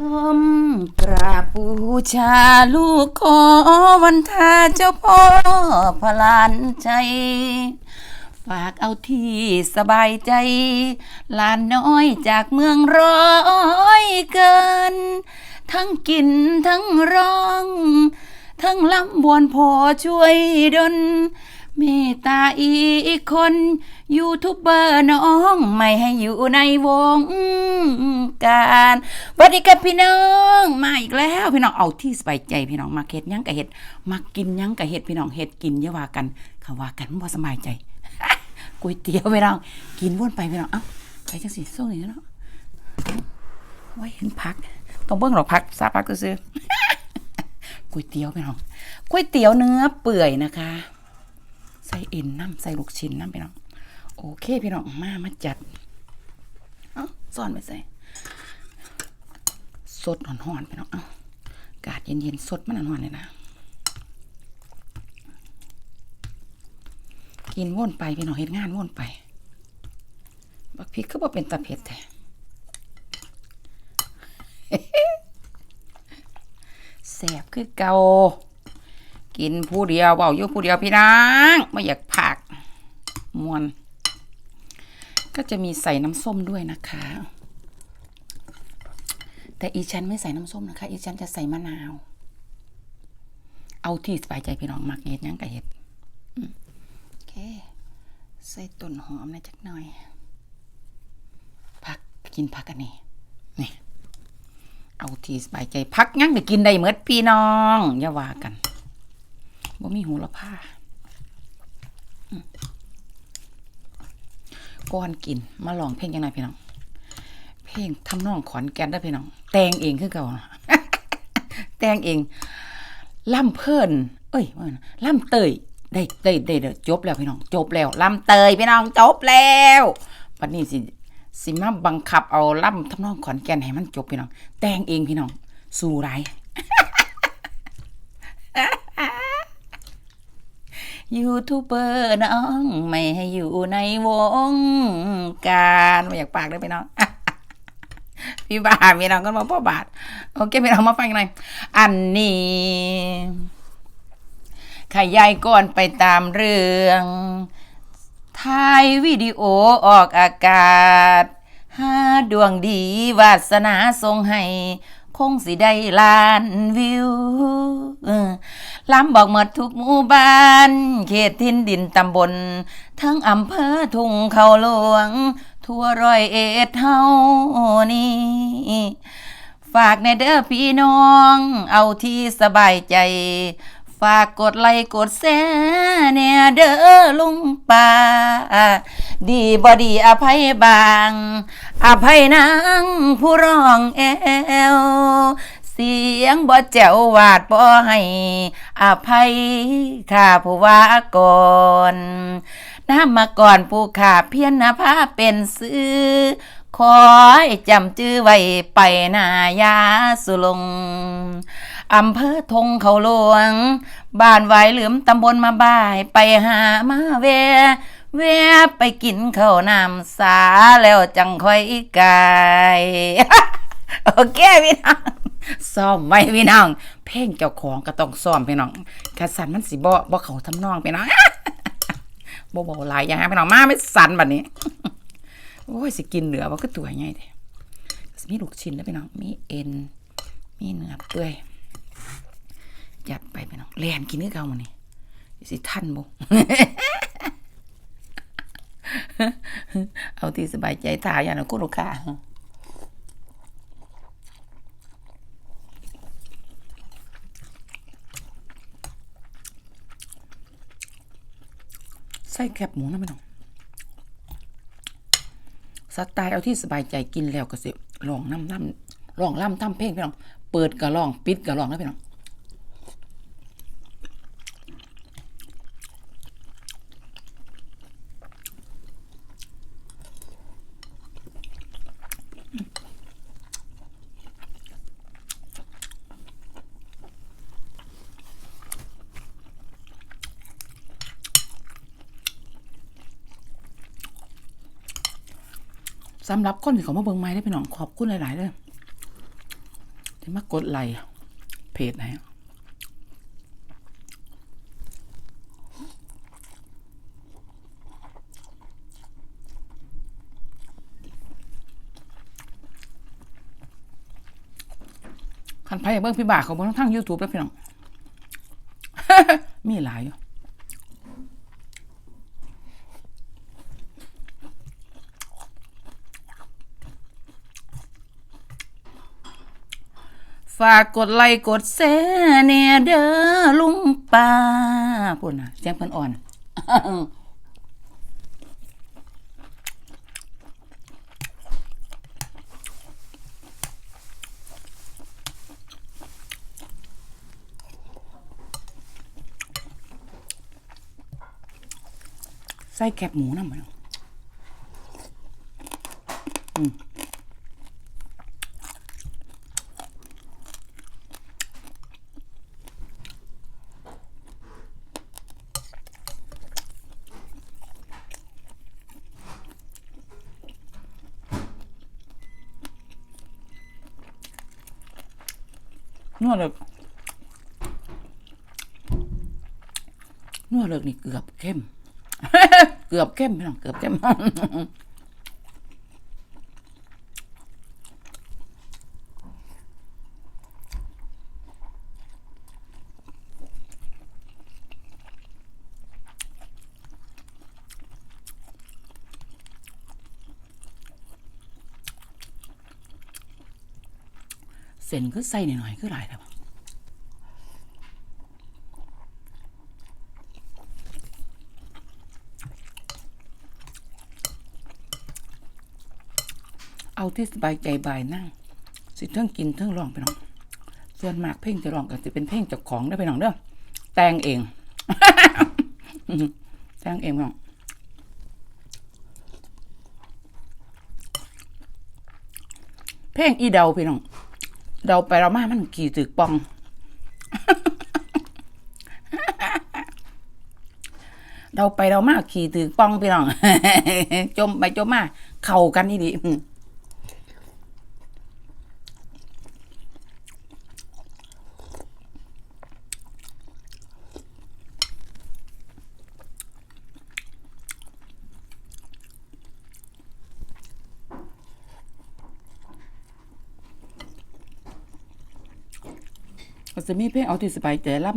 ก้มกราบบูชาลูกขอวันทาเจ้าพ่อพลานใจฝากเอาที่สบายใจลานน้อยจากเมืองร้อยเกิน ทั้งกินทั้งร้อง ทั้งลำบวนพอช่วยดล เมตตาอีกคนยูทูบเบอร์น้องไม่ให้อยู่ในวงการสวัสดีครับพี่น้องมาอีกแล้วพี่น้องเอาที่สบายใจพี่น้องมาเฮ็ดยังกะเฮ็ดมากินยังกะเฮ็ดพี่น้องเฮ็ดกินอย่าว่ากันคำว่ากันบ่สบายใจก๋วยเตี๋ยวพี่น้องกินวนไปพี่น้องเอ้าไปจังสิส่งนี่เนาะไว้เห็นพักต้องเบิ่งหรอกพักซาพักก็ซื้อก๋วยเตี๋ยวพี่น้องก๋วยเตี๋ยวเนื้อเปื่อยนะคะ ใส่เอ็นน้ำใส่ลูกชิ้นน้ำพี่น้อง โอเคพี่น้องมามาจัด เอ้าซ่อนไปใส่ สดหอนๆพี่น้อง เอ้ากาดเย็นๆ สดมันหอนๆเลยนะ กินว่นไปพี่น้องเฮ็ดงานว่นไป บักพริกก็บ่เป็นตะเผ็ดแท้แสบคือเกา กินผู้เดียวเบาอยู่ผู้เดียวพี่นางไม่อยากผักมวน ก็จะมีใส่น้ำส้มด้วยนะคะ แต่อีฉันไม่ใส่น้ำส้มนะคะ อีฉันจะใส่มะนาว เอาที่สบายใจพี่น้องมักเห็ดยังกะเห็ดโอเค ใส่ต้นหอมนะจักหน่อยผักกินผักกันนี่นี่เอาที่สบายใจพักยังได้กินได้เมดพี่น้อง อย่าว่ากัน บ่มีหูละผ้าก่อนกิน มาลองเพลงยังไงพี่น้อง เพลงทำนองขอนแก่นได้พี่น้อง แต่งเองคือเก่านแต่งเองล่ำเพิ่นเอ้ยล่ำเตยได้ได้ได้ได้จบแล้วพี่น้อง จบแล้วล่ำเตยพี่น้องจบแล้ววันนี้สิสิมาบังคับเอาล่ำทำนองขอนแก่นให้มันจบพี่น้อง แต่งเองพี่น้อง สู่ไร ยูทูบเบอร์น้อง ไม่ให้อยู่ในวงการไม่อยากปากเลยพี่น้องพี่บาทพี่น้องก็มาพ่อบาท โอเคพี่น้องมาฟังกันหน่อยอันนี้ขยายก่อนไปตามเรื่องถ่ายวิดีโอออกอากาศห้าดวงดีวาสนาทรงให้ คงสิได้ล้านวิวเออลำบอกหมดทุกหมู่บ้าน เขตทินดินตำบล ทั้งอำเภอทุ่งเขาหลวง ทั่วร้อยเอ็ดเฮานี่ฝากในเด้อพี่น้อง เอาที่สบายใจ ฝากกดไลค์กดแชร์เนี่ยเด้อลุงป่า ดีบอดีอภัยบาง อภัยนางผู้ร้องแอวเสียงบ่แจ๋ววาดบ่ให้อภัยข้าผู้ว่าก่อนน้ำมาก่อนผู้ขาเพียรนภาเป็นซื้อคอยจำจื้อไว้ไปนายาสุลง อำเภอทงเขาหลวง บ้านไว้เหลืมตำบลมาบ่ายไปหามาแว แวะไปกินข้าวน้ำสาแล้วจังค่อยกายโอเคพี่น้องซ้อมไว้พี่น้อง เพลงเจ้าของก็ต้องซ้อมพี่น้องกระสันมันสิบ่บ่เขาทำนองพี่น้องบ่บ่หลายอย่างพี่น้องมาไม่สั่นบัดนี้ โอ้ยสิกินเหลือว่ก็ตัวใหญ่เด้มีลูกชิ้นแล้วพี่น้อง มีเอ็น มีเนื้อเปื่อยจัดไปพี่น้องแลนกินคือเก่ามื้อนี้สิทันบ่ เอาที่สบายใจทาอย่างนั้นคุณลูกค้าใส่แคบหมูนะพี่น้องสไตล์เอาที่สบายใจกินแล้วก็สิลองน้ำน้ำลองล่ำทำเพลงพี่น้อง เปิดก็ลอง ปิดก็ลองนะพี่น้อง สำหรับคนที่เขามาเบิ่งไม้ได้พี่น้องขอบคุณหลายๆเลยมากดไลค์เพจไหนคันไพ่เบิ่งพี่บ่าเขาเบิ่งทั้ง YouTube แล้วพี่น้อง มีหลายอยู่ ฝากกดไลค์กดแชร์เนี่ยเด้อลุงป้าพูดนะเสียงเพิ่นอ่อนใส่แคบหมูน้ำมันอืม นวดเลิกนวดเลิกนี่เกือบเข้ม เกือบเข้มพี่น้องเกือบเข้ม เส้นคือใส่หน่อยๆคือหลายแต่ว่าเอาที่สบายใจบายนั่ง สิเทิงกินเทิงร้องไปน้อง ส่วนมากเพลงจะร้องก็จะเป็นเพลงจ้าของได้ไปน้องเด้อแต่งเอง แต่งเองน้องเพลงอีเดาพี่น้อง เราไปเรามามันขี่ตึกปอง เราไปเรามาขี่ตึกปองพี่น้อง จมไปจมมา เข่ากันนี่ดิ ก็จะมีเพลงเอาที่สบายใจล่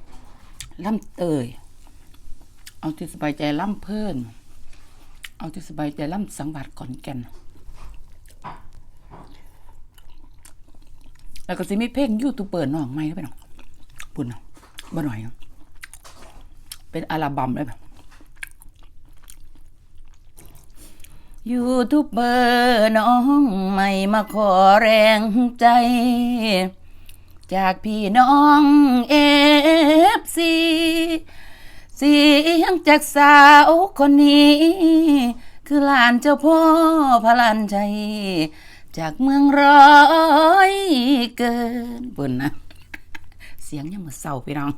ำล่ำเตย เอาที่สบายใจล่ำเพิ่นเอาที่สบายใจล่ำสังวัดขอนแก่นแล้วก็สิมีเพลงยูทูบเบอร์น้องใหม่ไปน้องปุ่นเนาะบ่หน่อยเนาะเป็นอัลบั้มเลยแบบยูทูบเบอร์น้องใหม่มาขอแรงใจ จากพี่น้องเอฟซีเสียงจากสาวคนนี้ คือหลานเจ้าพ่อพลันชัยจากเมืองร้อยเกินบนนะ เสียงยังมาเศร้าพี่น้อง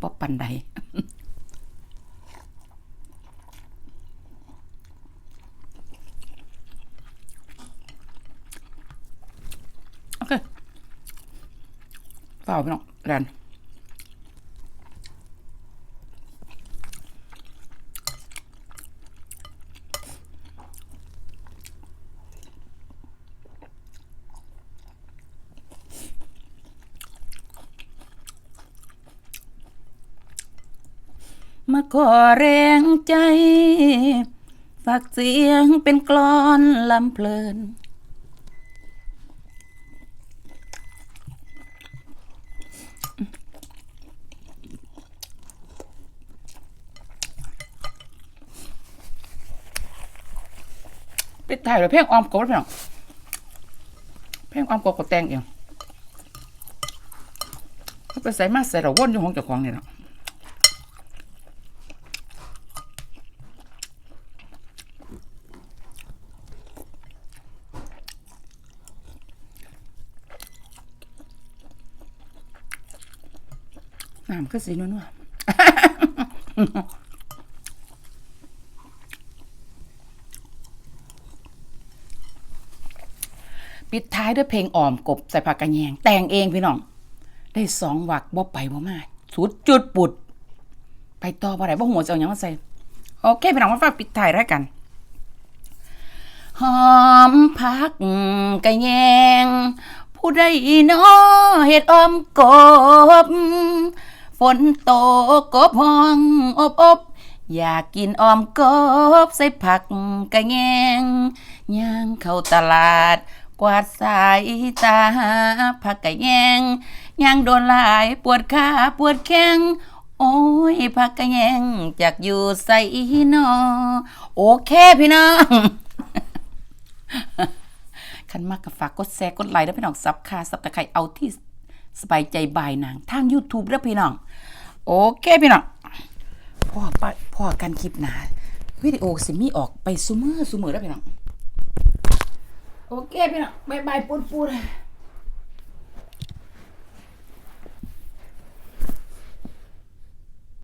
ป๊อปันใด โอเคเป ล่าพี่น้องแรนมาขอแรงใจ ฝากเสียงเป็นกลอนลำเพลิน ปิดท้ายด้วยเพลงออมกบพี่น้องเพลงออมกบก็แต่งเองเขาไปใส่มาใส่เราว่นอยู่ห้องเจ้าของนี่เนาะน้ำคือสีนัวๆ ปิดท้ายด้วยเพลงอ่อมกบใส่ผักกระแยง แต่งเองพี่น้อง ได้สองวักบ่ไปบ่มาสุดจุดปุด ไปต่อบ่ได้บ่หัวจะเอาหยังมาใส่ โอเคพี่น้องมาฟังปิดท้ายแล้วกัน หอมพักกระแยง ผู้ใดน้อเฮ็ดอ้อมกบ ฝนตกกบห้องอบอบอยากกินอ้อมกบใส่ผักกระแยงย่างเข้าตลาด กวาดสายตาผักกะแยงย่างโดนหลายปวดขาปวดแข้งโอ้ยผักกะแยงจากอยู่ใส่นอโอเคพี่น้องคันมากกับฝากกดแชร์กดไลค์แล้วพี่น้องซับคาซับตะไคร้เอาที่สบายใจบายนางทาง YouTube แล้วพี่น้อง โอเคพี่น้องพ่อปะพ่อกันคลิปหนาวิดีโอสิมีออกไปซุมือซุมือแล้วพี่น้อง โอเคพี่น้องบายบายปูนปูน